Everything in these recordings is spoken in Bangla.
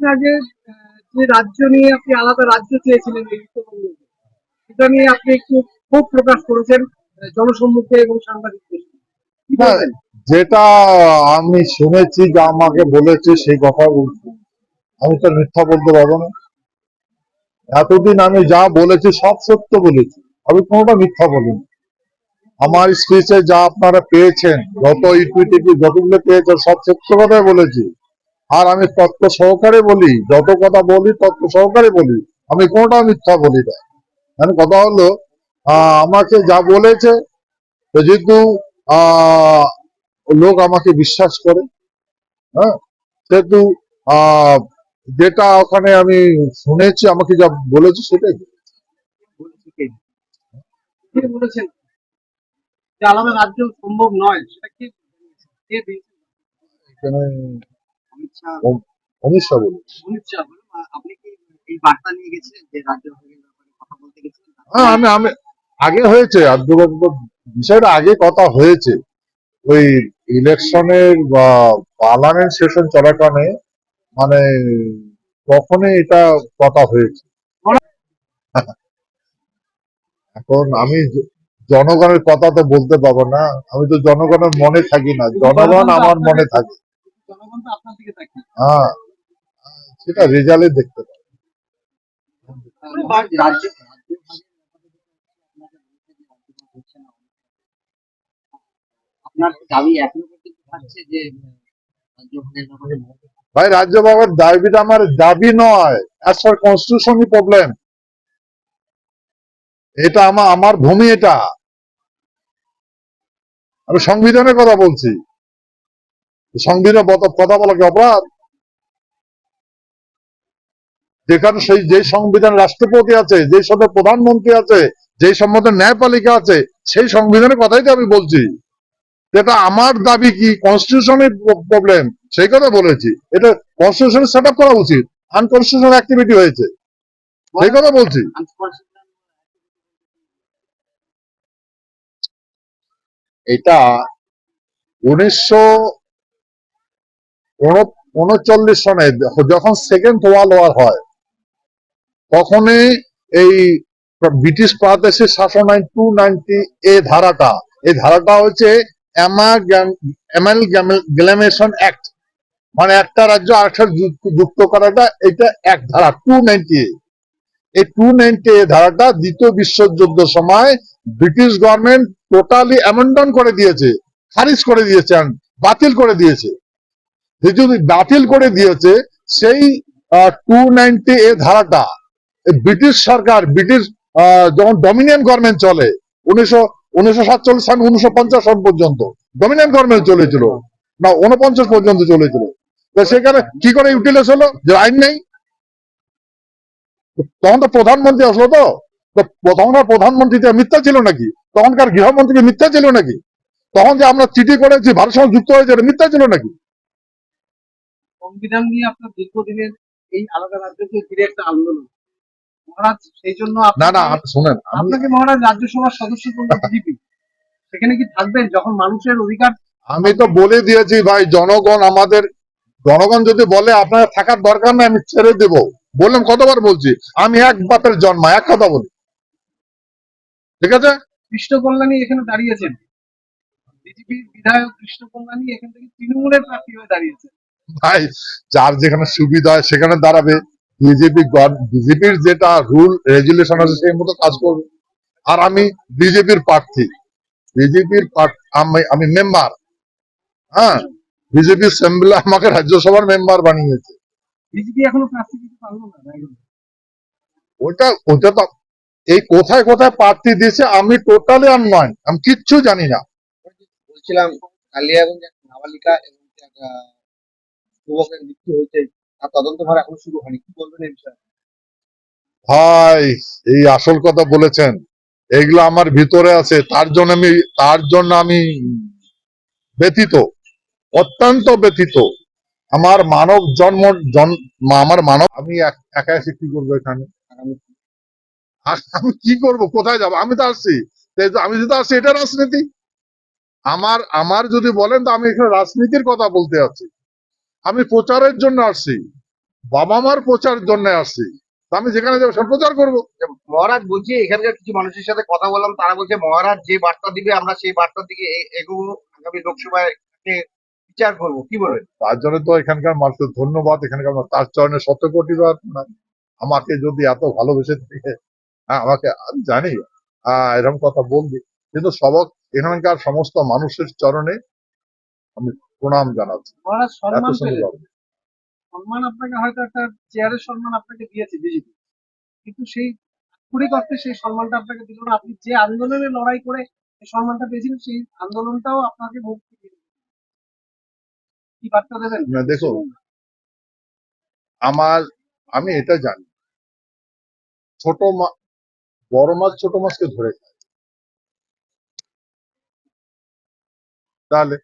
কিছুদিন আগে যে রাজ্য নিয়ে আপনি আলাদা রাজ্য চেয়েছিলেন সেটা নিয়ে আপনি একটু ক্ষোভ প্রকাশ করেছেন জনসম্মুখে এবং সাংবাদিকদের? যেটা আমি শুনেছি যা আমাকে বলেছে সেই কথা বলছি। আমি তো মিথ্যা বলতে পারব না। এতদিন আমি যা বলেছি সব সত্য বলেছি। আমি কোনোটা মিথ্যা বলিনি। আমার স্পিচে যা আপনারা পেয়েছেন যত ইকুইটি যতগুলো পেয়েছেন সব সত্য কথাই বলেছি। আর আমি তত্ত্ব সহকারে বলি যত কথা বলি তত্ত্ব সহকারে বলি আমি কোনোটা মিথ্যা বলি না। মানে কথা হলো আমাকে যা বলেছে যেহেতু লোক আমাকে বিশ্বাস করে হ্যাঁ সেহেতু যেটা ওখানে আমি শুনেছি আমাকে যা বলেছে সেটাই বলেছেন আলাদা রাজ্য সম্ভব নয় সেটা কে? কে এখানে অমিত শাহ বলেছে অমিত শাহ বলুন, আপনি কি এই বার্তা নিয়ে গেছিলেন যে রাজ্য কথা বলতে গেছিলেন? হ্যাঁ আমি আমি আগে হয়েছে বিষয়টা আগে কথা হয়েছে। ওই ইলেকশনের বা পার্লামেন্ট সেশন চলাকালে মানে তখনই এটা কথা হয়েছে। এখন আমি জনগণের কথা তো বলতে পারব না। আমি তো জনগণের মনে থাকি না। জনগণ আমার মনে থাকে। হ্যাঁ। সেটা রেজাল্টে দেখতে পাবো। ভাই রাজ্য বাবার দাবিটা আমার দাবি নয়। অ্যাজ পার কনস্টিটিউশনই প্রবলেম এটা আমার আমার ভূমি এটা। আমি সংবিধানের কথা বলছি। সংবিধান কথা বলা কি অপরাধ? যেখানে সেই যে সংবিধান রাষ্ট্রপতি আছে যে সাথে প্রধানমন্ত্রী আছে যে সম্বন্ধে ন্যায়পালিকা আছে, সেই সংবিধানের কথাই তো আমি বলছি। এটা আমার দাবি কি কনস্টিটিউশনের প্রবলেম সেই কথা বলেছি। এটা কনস্টিটিউশন সেট আপ করা উচিত। আনকনস্টিটিউশনাল অ্যাক্টিভিটি হয়েছে। সেই কথা বলছি। এটা উনিশশো উনচল্লিশ সনে যখন সেকেন্ড ওয়ার্ল্ড ওয়ার হয়, তখনই এই ব্রিটিশ প্রাদেশিক শাসন আইন টু নাইনটি এ ধারাটা, এই ধারাটা হচ্ছে অ্যামালগ্যামেশন অ্যাক্ট মানে একটা রাজ্য আরেকটা যুক্ত- করাটা, এটা এক ধারা টু নাইনটি এই টু নাইনটি এ ধারাটা দ্বিতীয় বিশ্বযুদ্ধ সময় ব্রিটিশ গভর্নমেন্ট টোটালি অ্যামেন্ডন করে দিয়েছে, খারিজ করে দিয়েছে বাতিল করে দিয়েছে। যদি বাতিল করে দিয়েছে, সেই টু নাইনটি এ ধারাটা ব্রিটিশ সরকার, ব্রিটিশ যখন ডমিনিয়ন গভর্নমেন্ট চলে, উনিশশো উনিশশো সাতচল্লিশ সাল, উনিশশো পঞ্চাশ সাল পর্যন্ত ডমিনিয়ন গভর্নমেন্ট চলেছিল, না, উনপঞ্চাশ পর্যন্ত চলেছিল। তো সেখানে কি করে ইউটিলাইজ হলো? যে আইন নেই। তখন তো প্রধানমন্ত্রী আসলো তো। তো তখনকার প্রধানমন্ত্রী মিথ্যা ছিল নাকি? তখনকার গৃহমন্ত্রী মিথ্যা ছিল নাকি? তখন যে আমরা চিঠি করেছি, ভারত সঙ্গে যুক্ত হয়েছে মিথ্যা ছিল নাকি? সংবিধান নিয়ে আপনার দীর্ঘদিনের এই আলাদা রাজ্যকে ঘিরে একটা আন্দোলন। মহারাজ সেই জন্য না না শুনেন আপনাকে মহারাজ রাজ্যসভার সদস্য করল বিজেপি। সেখানে কি থাকবেন? যখন মানুষের অধিকার আমি তো বলে দিয়েছি ভাই জনগণ আমাদের জনগণ যদি বলে আপনার থাকার দরকার নেই আমি ছেড়ে দেব। বললাম কতবার বলছি? আমি এক বাপের জন্মা এক কথা বলি। ঠিক আছে? কৃষ্ণ কল্যাণী এখানে দাঁড়িয়েছেন। বিজেপির বিধায়ক কৃষ্ণ কল্যাণী এখান থেকে তৃণমূলের প্রার্থী হয়ে দাঁড়িয়েছেন। ভাই যার যেখানে সুবিধা হয় সেখানে দাঁড়াবে। বিজেপি বিজেপির যেটা রুল রেগুলেশন আছে সেই মতো কাজ করবে। আর আমি বিজেপির প্রার্থী। বিজেপির আমি আমি মেম্বার হ্যাঁ বিজেপি অ্যাসেম্বলি আমাকে রাজ্যসভার মেম্বার বানিয়েছে। বিজেপি এখনও প্রার্থী দিতে পারল না ওটা ওটা তো এই কোথায় কোথায় প্রার্থী দিয়েছে আমি টোটালি আর নয়। আমি কিচ্ছু জানি না। বলছিলাম কালিয়াগঞ্জে নাবালিকা এবং যুবকের মৃত্যু হয়েছে তার তদন্ত ভার এখন শুরু হয়নি। কি বলবেন এই বিষয়ে? ভাই এই আসল কথা বলেছেন। এগুলো আমার ভিতরে আছে। তার জন্য আমি তার জন্য আমি ব্যথিত অত্যন্ত ব্যথিত। আমার মানব জন্ম আমার মানব আমি একা এসে কি করব এখানে? আর আমি কি করব? কোথায় যাব? আমি তো আসছি। আমি যদি আসছি এটা রাজনীতি। আমার আমার যদি বলেন তো আমি এখানে রাজনীতির কথা বলতে আছি আমি প্রচারের জন্য আসছি। বাবা মার প্রচারের জন্য আসছি। তা আমি যেখানে যাব সে প্রচার করব। মহারাজ বলছি এখানকার কিছু মানুষের সাথে কথা বললাম তারা বলছে মহারাজ যে বার্তা দিবে আমরা সেই বার্তার দিকে এগোবো আগামী লোকসভায় বিচার করব। কি বলবেন? তার জন্য তো এখানকার মানুষের ধন্যবাদ এখানকার তার চরণে শত কোটি আমাকে যদি এত ভালোবেসে থাকে হ্যাঁ আমাকে জানি আহ, এরকম কথা বলবি কিন্তু সবক এখানকার সমস্ত মানুষের চরণে আমি প্রণাম জানাচ্ছি। এত সম্মান সুন্দর সম্মান আপনাকে হয়তো একটা চেয়ারের সম্মান আপনাকে দিয়েছে বিজেপি কিন্তু সেই আক্ষরিক অর্থে সেই সম্মানটা আপনাকে দিল না। আপনি যে আন্দোলনে লড়াই করে এই সম্মানটা পেয়েছিলেন সেই আন্দোলনটাও আপনাকে মুক্তি কি বার্তা দেবেন? না, দেখুন আমার আমি এটা জানি। ছোট মা বড় মাছ ছোট মাছকে ধরে খায়। তাহলে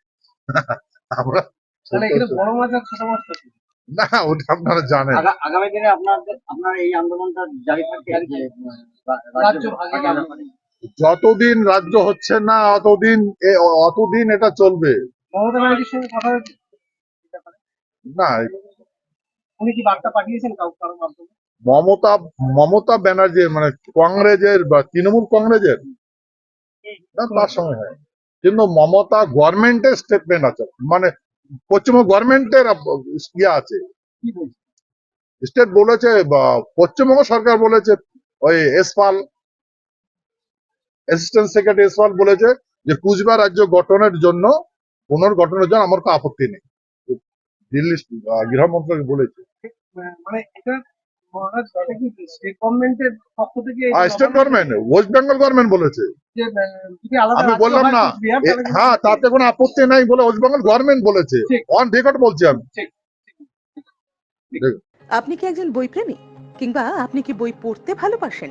আমরা তাহলে এখানে বড় মাছ আর ছোট মাছ থাকে না ওটা আপনারা জানেন। আগামী দিনে আপনার আপনার এই আন্দোলনটা জারি থাকবে যে, আহ, রা- রাজ্য রাজ্য ভাগে ভাগে যতদিন রাজ্য হচ্ছে না অতদিন অতদিন এটা চলবে। মমতা ব্যানার্জির সঙ্গে কথা? না উনি কি বার্তা পাঠিয়েছেন কারোর মাধ্যমে? মমতা মমতা ব্যানার্জি মানে কংগ্রেসের বা তৃণমূল কংগ্রেসের? না তার সঙ্গে হয়। কিন্তু মমতা গভর্নমেন্টের স্টেটমেন্ট আছে। মানে পশ্চিমবঙ্গ গভর্নমেন্টের ইয়ে আছে। স্টেট বলেছে? পশ্চিমবঙ্গ সরকার বলেছে, ওই এসপাল অ্যাসিস্ট্যান্ট সেক্রেটারি এসপাল বলেছে যে কুচবিহার রাজ্য গঠনের জন্য, পুনর্গঠনের জন্য আমার কোনো আপত্তি নেই। দিল্লি গৃহমন্ত্রী বলেছে। মানে state government West Bengal government বলেছে। আমি বললাম না, হ্যাঁ তাতে কোনো আপত্তি নাই বলে ওয়েস্ট বেঙ্গল গভর্নমেন্ট বলেছে। ঠিক। অন রেকর্ড বলছি আমি। আপনি কি একজন বই প্রেমী কিংবা আপনি কি বই পড়তে ভালোবাসেন?